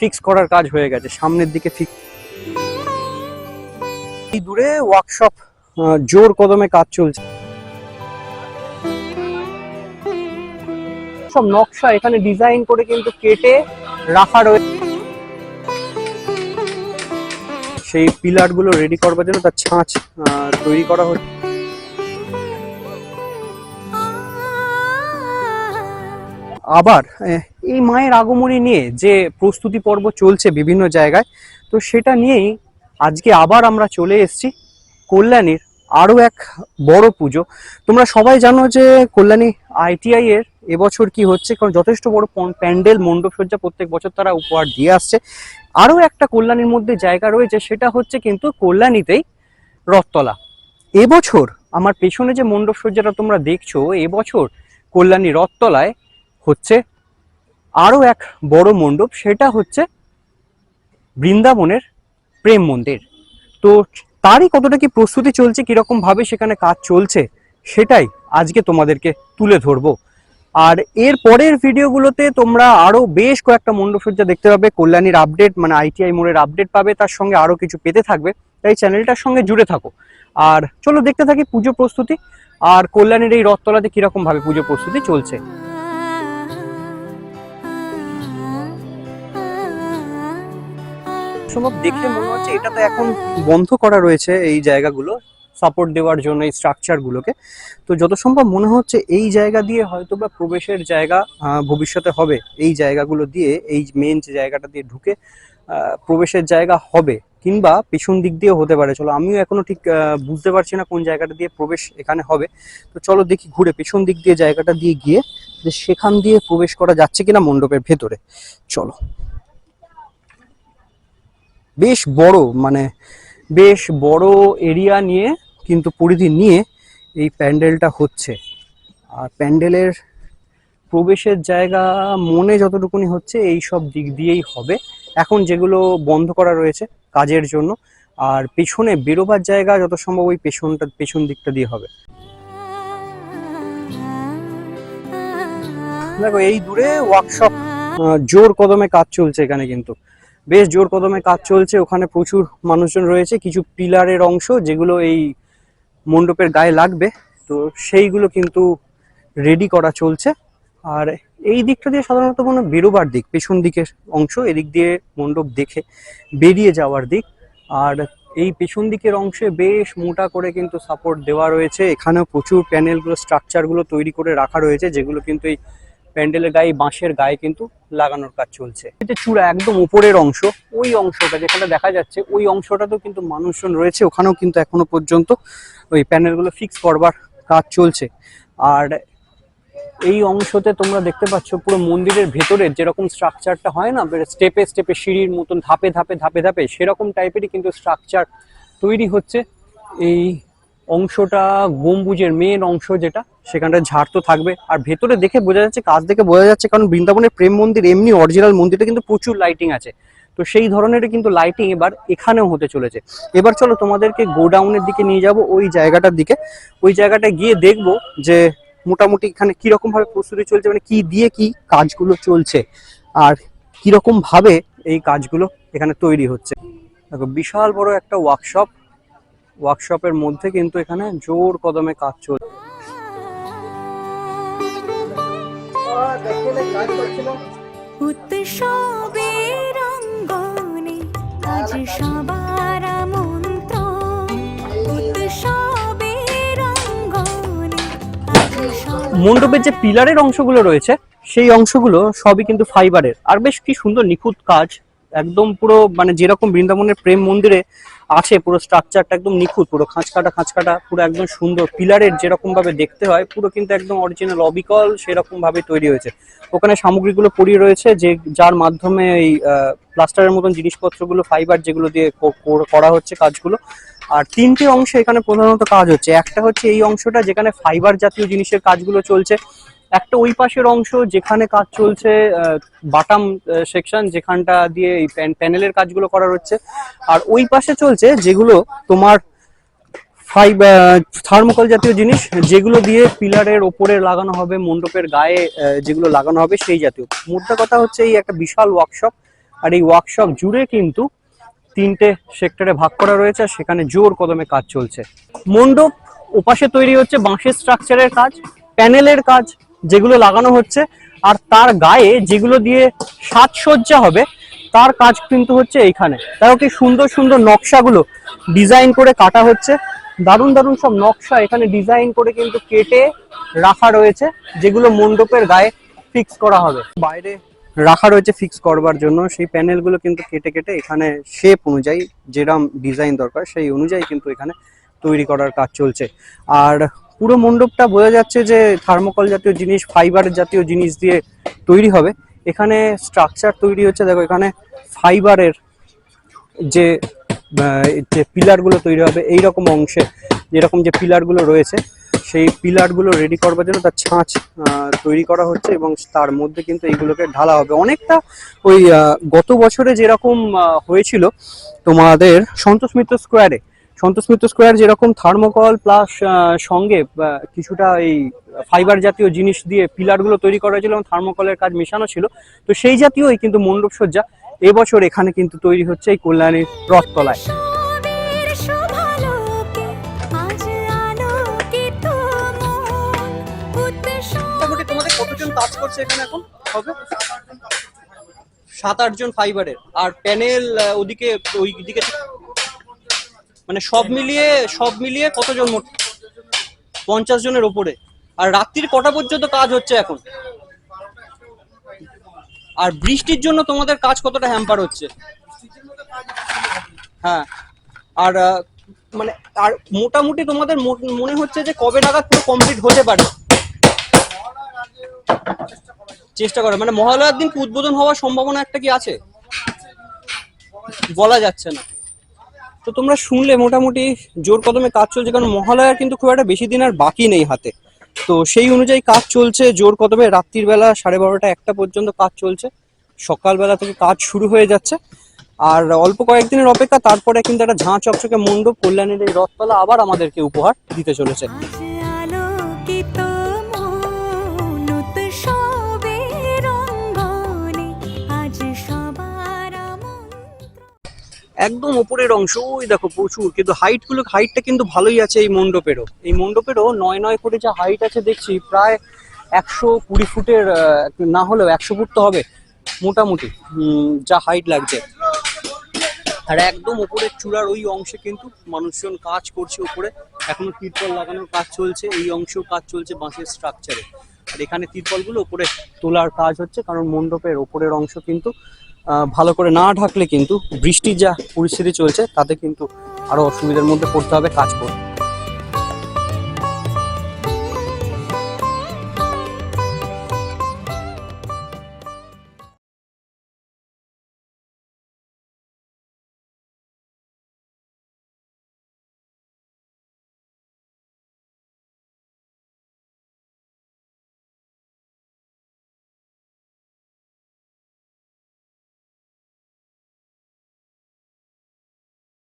Fix করার কাজ হয়ে গেছে, সামনের দিকে ফিক্স এই দূরে ওয়ার্কশপ জোর কদমে কাজ চলছে। সব নকশা এখানে ডিজাইন করে কিন্তু কেটে রাখা রয়েছে সেই পিলারগুলো রেডি করবার জন্য তার ছাঁচ তৈরি করা হচ্ছে। আবার এই মায়ের আগমনী নিয়ে যে প্রস্তুতি পর্ব চলছে বিভিন্ন জায়গায়, তো সেটা নিয়েই আজকে আবার আমরা চলে এসেছি কল্যাণীর আরও এক বড় পুজো। তোমরা সবাই জানো যে কল্যাণী আইটিআই এর এবছর কি হচ্ছে, কারণ যথেষ্ট বড় প্যান্ডেল, মণ্ডপ সজ্জা প্রত্যেক বছর তারা উপহার দিয়ে আসছে। আরও একটা কল্যাণীর মধ্যে জায়গা রয়েছে, সেটা হচ্ছে কিন্তু কল্যাণীতেই রথতলা। এবছর আমার পেছনে যে মণ্ডপ সজ্জাটা তোমরা দেখছ, এবছর কল্যাণী রথতলায় হচ্ছে আরও এক বড় মণ্ডপ, সেটা হচ্ছে বৃন্দাবনের প্রেম মন্দির। তো তারই কতটা কি প্রস্তুতি চলছে, কীরকম ভাবে সেখানে কাজ চলছে, সেটাই আজকে তোমাদেরকে তুলে ধরবো। আর এর পরের ভিডিওগুলোতে তোমরা আরও বেশ কয়েকটা মণ্ডপসজ্জা দেখতে পাবে, কল্যাণীর আপডেট মানে আইটিআই মোড়ের আপডেট পাবে, তার সঙ্গে আরও কিছু পেতে থাকবে, তাই চ্যানেলটার সঙ্গে জুড়ে থাকো। আর চলো দেখতে থাকি পুজো প্রস্তুতি, আর কল্যাণীর এই রথতলাতে কীরকম ভাবে পুজো প্রস্তুতি চলছে। সম্ভব দেখে মনে হচ্ছে এটা তো এখন বন্ধ করা রয়েছে এই জায়গাগুলো সাপোর্ট দেওয়ার জন্য এই স্ট্রাকচারগুলোকে তো যত সম্ভব মনে হচ্ছে এই জায়গা দিয়ে হয়তো বা প্রবেশের জায়গা ভবিষ্যতে হবে। এই জায়গাগুলো দিয়ে এই মেন যে জায়গাটা দিয়ে ঢুকে প্রবেশের জায়গা হবে কিংবা পিছন দিক দিয়েও হতে পারে। চলো আমিও এখনও ঠিক আহ, বুঝতে পারছি না কোন জায়গাটা দিয়ে প্রবেশ এখানে হবে। তো চলো দেখি ঘুরে পেছন দিক দিয়ে জায়গাটা দিয়ে গিয়ে যে সেখান দিয়ে প্রবেশ করা যাচ্ছে কিনা মণ্ডপের ভেতরে। চলো। বেশ বড় মানে বেশ বড় এরিয়া নিয়ে, কিন্তু পরিধি নিয়ে এই প্যান্ডেলটা হচ্ছে। আর প্যান্ডেলের প্রবেশের জায়গা মনে যতটুকুনি হচ্ছে, এই সব দিক দিয়েই হবে। এখন যেগুলো বন্ধ করা রয়েছে কাজের জন্য, আর পেছনে বেরোবার জায়গা যত সম্ভব ওই পেছনটা, পেছন দিকটা দিয়ে হবে। দেখো, এই দূরে ওয়ার্কশপ জোর কদমে কাজ চলছে এখানে কিন্তু। বেশ জোর কদমে কাজ চলছে, ওখানে প্রচুর মানুষজন রয়েছে, কিছু পিলারের অংশ যেগুলো এই মণ্ডপের গায়ে লাগবে, তো সেইগুলো কিন্তু রেডি করা চলছে। আর এই দিকটা দিয়ে সাধারণত কোনো বেরোবার দিক, পেছন দিকের অংশ, এদিক দিয়ে মণ্ডপ দেখে বেরিয়ে যাওয়ার দিক। আর এই পেছন দিকের অংশে বেশ মোটা করে কিন্তু সাপোর্ট দেওয়া রয়েছে, এখানেও প্রচুর প্যানেলগুলো স্ট্রাকচারগুলো তৈরি করে রাখা রয়েছে, যেগুলো কিন্তু এই প্যান্ডেলের গায়ে, বাঁশের গায়ে কিন্তু লাগানোর কাজ চলছে। এটা চূড়া একদম উপরের অংশ, ওই অংশটা যেখানে দেখা যাচ্ছে, ওই অংশটাতেও কিন্তু মানুষজন রয়েছে, ওখানেও কিন্তু এখনও পর্যন্ত ওই প্যানেলগুলো ফিক্স করবার কাজ চলছে। আর এই অংশতে তোমরা দেখতে পাচ্ছ পুরো মন্দিরের ভেতরে যেরকম স্ট্রাকচারটা হয় না স্টেপে স্টেপে সিঁড়ির মতন, ধাপে ধাপে ধাপে ধাপে, সেরকম টাইপেরই কিন্তু স্ট্রাকচার তৈরি হচ্ছে এই অংশটা গম্বুজের মেন অংশ যেটা, সেখানটা ঝাড় তো থাকবে। আর ভেতরে দেখে বোঝা যাচ্ছে, কাজ দেখে বোঝা যাচ্ছে, কারণ বৃন্দাবনের প্রেম মন্দির এমনি অরিজিনাল মন্দিরে কিন্তু প্রচুর লাইটিং আছে। তো সেই ধরনের কিন্তু লাইটিং এবার এখানেও হতে চলেছে। এবার চলো তোমাদেরকে গোডাউনের দিকে নিয়ে যাব, ওই জায়গাটার দিকে। ওই জায়গাটা গিয়ে দেখব যে মোটামুটি এখানে কীরকম ভাবে প্রস্তুতি চলছে মানে কি দিয়ে কি কাজগুলো চলছে, আর কীরকম ভাবে এই কাজগুলো এখানে তৈরি হচ্ছে। দেখো, বিশাল বড় একটা ওয়ার্কশপ ওয়ার্কশপের মধ্যে কিন্তু এখানে জোর কদমে কাজ চলছে উৎসবের অঙ্গনে আজ সবার মন্ত্র উৎসবের অঙ্গনে আজ মণ্ডপের যে পিলারের অংশগুলো রয়েছে সেই অংশগুলো সবই কিন্তু ফাইবারের আর বেশ কি সুন্দর নিখুঁত কাজ একদম পুরো মানে যেরকম বৃন্দাবনের প্রেম মন্দিরে আছে, পুরো স্ট্রাকচারটা একদম নিখুঁত, পুরো খাঁচকাটা খাঁচকাটা, পুরো একদম সুন্দর। পিলারের যেরকম ভাবে দেখতে হয়, পুরো কিন্তু একদম অরিজিনাল অবিকল সেরকম ভাবে তৈরি হয়েছে। ওখানে সামগ্রীগুলো পড়িয়ে রয়েছে, যে যার মাধ্যমে এই প্লাস্টারের মতন জিনিসপত্রগুলো ফাইবার যেগুলো দিয়ে করা হচ্ছে কাজগুলো। আর তিনটে অংশে এখানে প্রধানত কাজ হচ্ছে। একটা হচ্ছে এই অংশটা যেখানে ফাইবার জাতীয় জিনিসের কাজগুলো চলছে। একটা ওই পাশের অংশ যেখানে কাজ চলছে বাটাম সেকশন যেখানটা দিয়ে এই প্যানেলের কাজগুলো করা হচ্ছে। আর ওই পাশে চলছে যেগুলো তোমার ফাইভ থার্মোকল জাতীয় জিনিস, যেগুলো দিয়ে পিলারের ওপরে লাগানো হবে, মণ্ডপের গায়ে যেগুলো লাগানো হবে সেই জাতীয়। মোদ্দা কথা হচ্ছে এই একটা বিশাল ওয়ার্কশপ আর এই ওয়ার্কশপ জুড়ে কিন্তু তিনটে সেক্টরে ভাগ করা রয়েছে, আর সেখানে জোর কদমে কাজ চলছে। মণ্ডপ ওপাশে তৈরি হচ্ছে বাঁশের স্ট্রাকচারের কাজ প্যানেলের কাজ যেগুলো লাগানো হচ্ছে, আর তার গায়ে যেগুলো দিয়ে সাজসজ্জা হবে, তার কাজ কিন্তু হচ্ছে এইখানে। তাও কি সুন্দর সুন্দর নকশাগুলো ডিজাইন করে কাটা হচ্ছে। দারুণ দারুণ সব নকশা এখানে ডিজাইন করে কিন্তু কেটে রাখা রয়েছে, যেগুলো মণ্ডপের গায়ে ফিক্স করা হবে। বাইরে রাখা রয়েছে ফিক্স করবার জন্য। সেই প্যানেলগুলো কিন্তু কেটে কেটে এখানে শেপ অনুযায়ী যেরকম ডিজাইন দরকার, সেই অনুযায়ী কিন্তু এখানে তৈরি করার কাজ চলছে। আর পুরো মণ্ডপটা বোঝা যাচ্ছে যে থার্মোকল জাতীয় জিনিস ফাইবার জাতীয় জিনিস দিয়ে তৈরি হবে। এখানে স্ট্রাকচার তৈরি হচ্ছে, দেখো এখানে ফাইবারের যে যে পিলারগুলো তৈরি হবে এই রকম অংশে যেরকম যে পিলারগুলো রয়েছে, সেই পিলারগুলো রেডি করবার জন্য তার ছাঁচ তৈরি করা হচ্ছে এবং তার মধ্যে কিন্তু এইগুলোকে ঢালা হবে। অনেকটা ওই গত বছরে যেরকম হয়েছিল তোমাদের সন্তোষ মিত্র স্কোয়ারে সন্তোষ মিত্র স্কোয়ার যেরকম থার্মোকল প্লাস সঙ্গে কিছুটা এই ফাইবার জাতীয় জিনিস দিয়ে পিলারগুলো তৈরি করা হয়েছিল এবং থার্মোকলের কাজ মেশানো ছিল। তো সেই জাতীয়ই কিন্তু মণ্ডপ সজ্জা এবছর এখানে কিন্তু তৈরি হচ্ছে এই কল্যাণীর রথতলায়। কাজ করছে এখানে এখন? হবে? সাত আট জন ফাইবারের আর প্যানেল ওদিকে ওই দিকে মানে সব মিলিয়ে সব মিলিয়ে কতজন মোট? পঞ্চাশ জনের ওপরে। আর রাত্রির কটা পর্যন্ত কাজ হচ্ছে এখন? আর বৃষ্টির জন্য তোমাদের কাজ কতটা হ্যাম্পার হচ্ছে? হ্যাঁ। আর মানে আর মোটামুটি তোমাদের মনে হচ্ছে যে কবে নাগাদ পুরো কমপ্লিট হতে পারে? চেষ্টা করে। মানে মহালয়ার দিন উদ্বোধন হওয়ার সম্ভাবনা একটা কি আছে? বলা যাচ্ছে না। তো তোমরা শুনলে মোটামুটি জোর কদমে কাজ চলছে, কারণ মহালয়ার কিন্তু খুব একটা বেশি দিন আর বাকি নেই হাতে। তো সেই অনুযায়ী কাজ চলছে, জোর কদমে রাত্রির বেলা সাড়ে বারোটা একটা পর্যন্ত কাজ চলছে। সকালবেলা থেকে কাজ শুরু হয়ে যাচ্ছে। আর অল্প কয়েকদিনের অপেক্ষা, তারপরে কিন্তু একটা ঝাঁ চকচকে মণ্ডপ, কল্যাণের এই রথতলা আবার আমাদেরকে উপহার দিতে চলেছে। একদম ওপরের অংশ, ওই দেখো প্রচুর, কিন্তু হাইটগুলো হাইটটা কিন্তু ভালোই আছে এই মণ্ডপেরও। এই মণ্ডপেরও নয় নয় করে যা হাইট আছে দেখছি, প্রায় একশো কুড়ি ফুটের না হলেও একশো ফুট তো হবে, মোটামুটি যা হাইট লাগছে। আর একদম ওপরের চূড়ার ওই অংশে কিন্তু মানুষজন কাজ করছে উপরে এখনও তিরপল লাগানোর কাজ চলছে, এই অংশেও কাজ চলছে বাঁশের স্ট্রাকচারে আর এখানে তিরপলগুলো উপরে তোলার কাজ হচ্ছে, কারণ মণ্ডপের ওপরের অংশ কিন্তু ভালো করে না ঢাকলে কিন্তু বৃষ্টির যা পরিস্থিতি চলছে, তাতে কিন্তু আরও অসুবিধার মধ্যে পড়তে হবে, কাজ করতে